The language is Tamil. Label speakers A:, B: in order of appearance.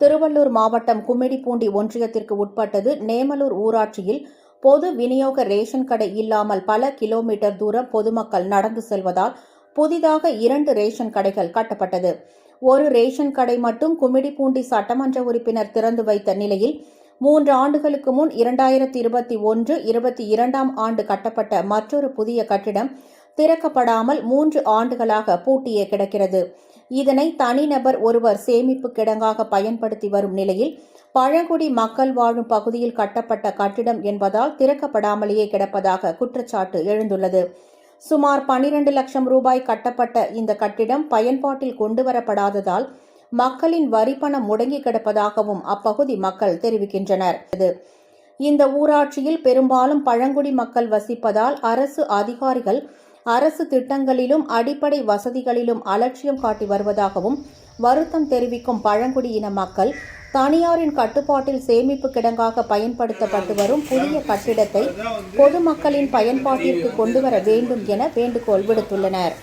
A: திருவள்ளூர் மாவட்டம் கும்மிடிப்பூண்டி ஒன்றியத்திற்கு உட்பட்டது நேமலூர் ஊராட்சியில் பொது விநியோக ரேஷன் கடை இல்லாமல் பல கிலோமீட்டர் தூரம் பொதுமக்கள் நடந்து செல்வதால் புதிதாக இரண்டு ரேஷன் கடைகள் கட்டப்பட்டது. ஒரு ரேஷன் கடை மட்டும் கும்மிடிப்பூண்டி சட்டமன்ற உறுப்பினர் திறந்து வைத்த நிலையில் மூன்று ஆண்டுகளுக்கு முன் இரண்டாயிரத்தி இருபத்தி ஒன்று இருபத்தி இரண்டாம் ஆண்டு கட்டப்பட்ட மற்றொரு புதிய கட்டிடம் திறக்கப்படாமல் மூன்று ஆண்டுகளாக பூட்டியே கிடக்கிறது. இதனை தனிநபர் ஒருவர் சேமிப்பு கிடங்காக பயன்படுத்தி வரும் நிலையில் பழங்குடி மக்கள் வாழும் பகுதியில் கட்டப்பட்ட கட்டிடம் என்பதால் திறக்கப்படாமலேயே கிடப்பதாக குற்றச்சாட்டு எழுந்துள்ளது. சுமார் 12 லட்சம் ரூபாய் கட்டப்பட்ட இந்த கட்டிடம் பயன்பாட்டில் கொண்டுவரப்படாததால் மக்களின் வரிப்பணம் முடங்கி கிடப்பதாகவும் அப்பகுதி மக்கள் தெரிவிக்கின்றனர். இந்த ஊராட்சியில் பெரும்பாலும் பழங்குடி மக்கள் வசிப்பதால் அரசு அதிகாரிகள் அரசு திட்டங்களிலும் அடிப்படை வசதிகளிலும் அலட்சியம் காட்டி வருவதாகவும் வருத்தம் தெரிவிக்கும் பழங்குடியின மக்கள் தனியாரின் கட்டுப்பாட்டில் சேமிப்பு கிடங்காக பயன்படுத்தப்பட்டு வரும் புதிய கட்டிடத்தை பொதுமக்களின் பயன்பாட்டிற்கு கொண்டுவர வேண்டும் என வேண்டுகோள் விடுத்துள்ளனர்.